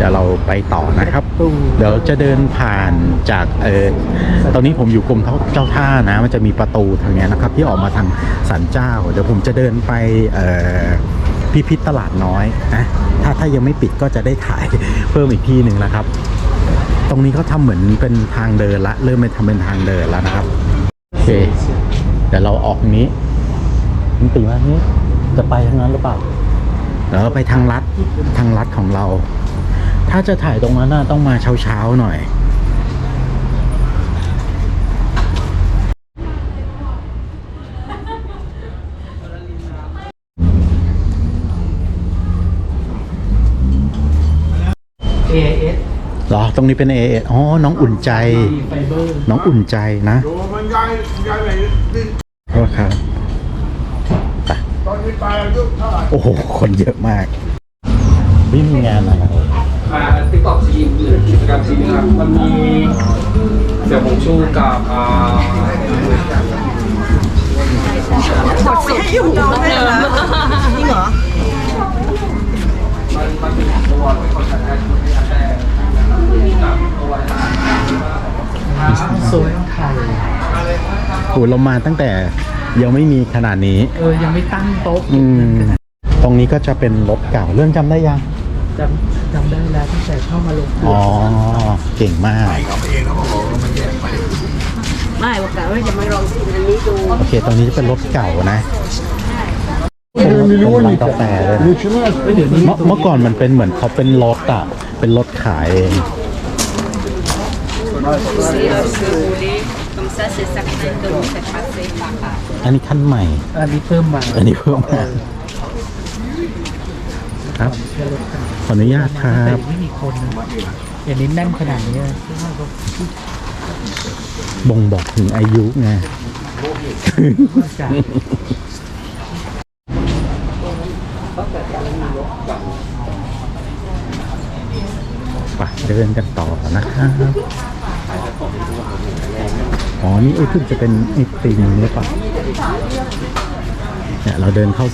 เดี๋ยวเราไปต่อนะครับ เดี๋ยวจะเดินผ่านจากเออตอนนี้ผมอยู่กรมเจ้าท่านะ มันจะมีประตูทางเนี้ยนะครับ ที่ออกมาทางสันเจ้า เดี๋ยวผมจะเดินไปเออพิพิธตลาดน้อยนะถ้าถ้ายังไม่ปิดก็จะได้ถ่ายเพิ่มอีกที่หนึ่งนะครับ ตรงนี้เขาทำเหมือนเป็นทางเดินละ เริ่มเป็นทำเป็นทางเดินแล้วนะครับโอเคเดี๋ยวเราออกนี้มันตีว่านี้จะไปทางนั้นหรือเปล่าเดี๋ยวเราไปทางลัดทางลัดของเรา ถ้าจะถ่ายตรงนั้นน่ะต้องมาเช้าๆหน่อยเอเอสเหรอ ตรงนี้เป็นเออ๋อ น้องอุ่นใจไฟเบอร์น้องอุ่นใจนะดูมันย้ายย้ายไปดินโทษครับไปตอนนี้ไปอายุเท่าไหร่ โอ้โห คนเยอะมากวิ่งงานอะไร อ่าติ๊กต็อกซีนหรือกิจกรรมซีนนะครับมันมีเสี่ยวหงชูกับอ่ามันมันเป็นตัวเป็นคนแทนแต่กับตัวโซนไทยโอ้เรามาตั้งแต่ยังไม่มีขนาดนี้ เออ ยังไม่ตั้งโต๊ะ อืม ตรงนี้ก็จะเป็นรถเก่า เรื่องจำได้ยัง จำจำได้แล้วตั้งแต่เข้ามาลงทุนอ๋อ เก่งมากไม่โอกาสว่าจะมาลองกินอันนี้ดูโอเค ตรงนี้จะเป็นรถเก่านะเป็นรถเป็นร้านกาแฟเลยนะเดี๋ยวนี้เมื่อเมื่อก่อนมันเป็นเหมือนเขาเป็นรถอะเป็นรถขายเอง comme ça c'est certain que vous faites passer par là. อันนี้ขั้นใหม่ อันนี้เพิ่มมาอันนี้เพิ่มมาครับขอ อนุญาตครัแต่บไม่มีคนนะอย่างนี้แน่นขนาดนี้เลยบ่งบอกถึงอายุไงจ้ะไปเดินกันต่อนะครับอ๋อ นี่ไอ้เพิ่งจะเป็นไอติมหรือเปล่าเนี่ยเราเดินเข้า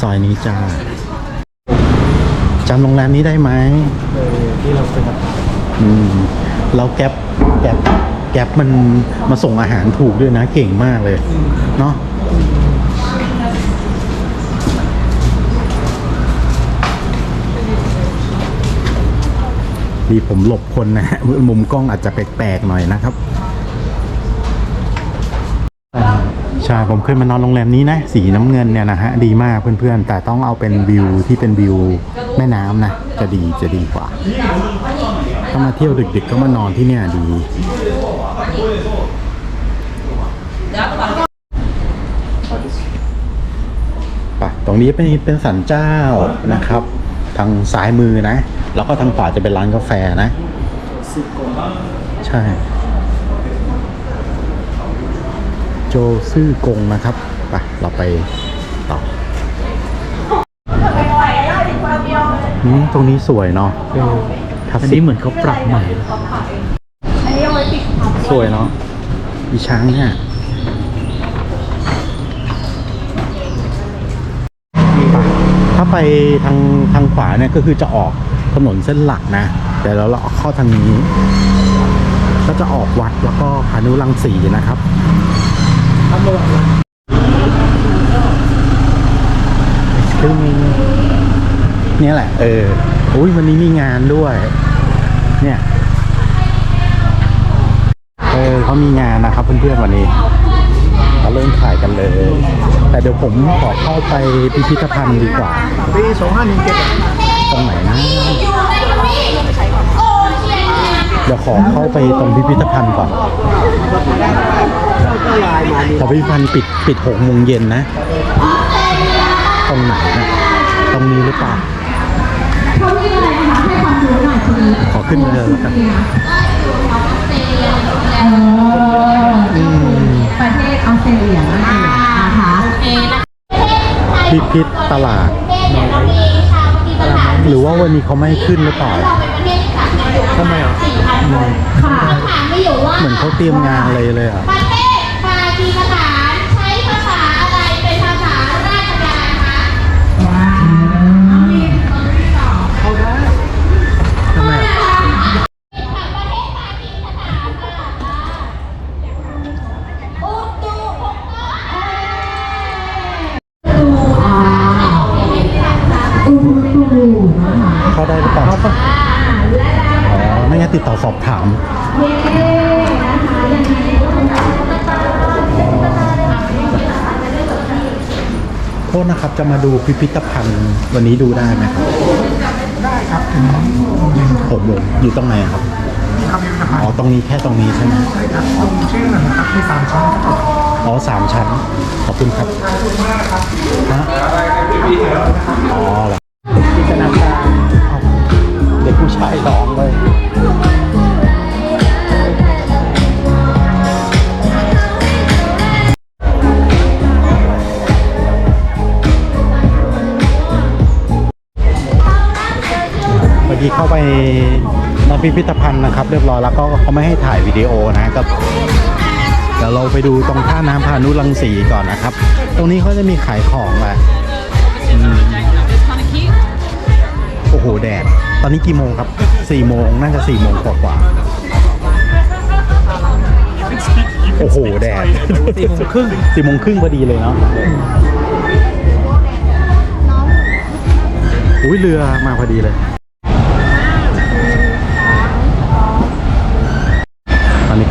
ซอยนี้จ้า จำโรงแรมนี้ได้ไหมเออที่เราเป็นแบบอืมเราแก๊ปแก๊ปแก๊ปมันมาส่งอาหารถูกด้วยนะ เก่งมากเลย เนาะดีผมหลบคนนะฮะมุมกล้องอาจจะแปลกๆหน่อยนะครับ ใช่ ผมเคยมานอนโรงแรมนี้นะ สีน้ำเงินเนี่ยนะฮะ ดีมากเพื่อนๆ แต่ต้องเอาเป็นวิวที่เป็นวิวแม่น้ำนะ จะดีจะดีกว่า ถ้ามาเที่ยวดึกๆ ก็มานอนที่เนี่ยดีปะตรงนี้เป็นเป็นสันเจ้านะครับ ทางซ้ายมือนะ แล้วก็ทางขวาจะเป็นร้านกาแฟนะ ใช่ โจซื่อกงนะครับไปเราไปต่ออืมตรงนี้สวยเนาะเออคลาสอันสินี้กเหมือนเขาปรับใหม่สวยเนาะอีช้างเนี่ยถ้าไปทางทางขวาเนี่ยก็คือจะออกถนนเส้นหลักนะ แต่แล้วเราเข้าทางนี้ ก็จะออกวัดแล้วก็พานุรังสีนะครับ ถ้าเมื่อวานคือมีเนี่ยแหละ เออ อุ้ยวันนี้มีงานด้วย เนี่ย เออเขามีงานนะครับเพื่อนๆวันนี้เราเริ่มถ่ายกันเลย แต่เดี๋ยวผมขอเข้าไปพิพิธภัณฑ์ดีกว่า ปีสองห้าหนึ่งเจ็ดตรงไหนนะ เดี๋ยวขอเข้าไปตรงพิพิธภัณฑ์ก่อน ขอพิพิธภัณฑ์ปิดปิดหกโมงเย็นนะ ตรงไหนนะ ตรงนี้หรือเปล่าขอขึ้นมาเลยแล้วกันอืมประเทศออสเตรเลียนั่นเองนะคะพิพิธตลาด หรือว่าวันนี้เขาไม่ให้ขึ้นหรือเปล่าทำไมอะเหมือนเขาเตรียมงานอะไรเลยอะ สอบถามโทษนะครับจะมาดูพิพิธภัณฑ์วันนี้ดูได้ไหมครับได้ครับถึงหกโมงอยู่ตรงไหนครับครับพิพิธภัณอ๋อฑ์ตรงนี้แค่ตรงนี้ใช่ไหมใช่ครับตรงชื่อหนะครับมีสามชั้นครับอ๋อสามชั้นขอบคุณครับฮะอ๋อเหรอจินตนาการเด็กผู้ชายร้องเลย เมื่อกี้เข้าไปในพิพิธภัณฑ์นะครับ เรียบร้อยแล้วก็เขาไม่ให้ถ่ายวิดีโอนะก็เดี๋ยวเราไปดูตรงท่าน้ำพานุรังสีก่อนนะครับ ตรงนี้เขาจะมีขายของแหละอืมโอ้โหแดด ตอนนี้กี่โมงครับสี่โมงน่าจะสี่โมงกว่าๆโอ้โหแดดสี่โมงครึ่งสี่โมงครึ่งพอดีเลยเนาะอุ้ยเรือมาพอดีเลย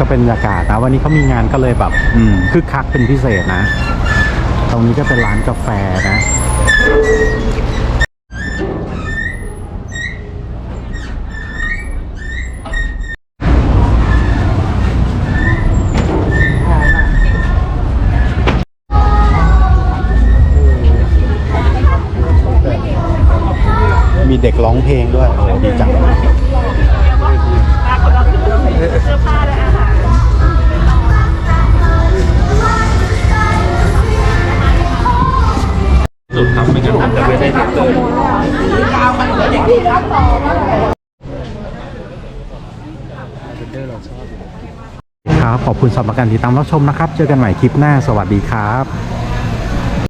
เป็นบรรยากาศนะวันนี้เขามีงานก็เลยแบบอืมคึกคักเป็นพิเศษนะ ตรงนี้ก็เป็นร้านกาแฟนะมีเด็กร้องเพลงด้วยโอ้ดีจังสุ ดครับไม่งั้นผมจะไม่ได้เติมครับขอบคุณสำหรับการติดตามรับชมนะครับ เจอกันใหม่คลิปหน้าสวัสดีครับ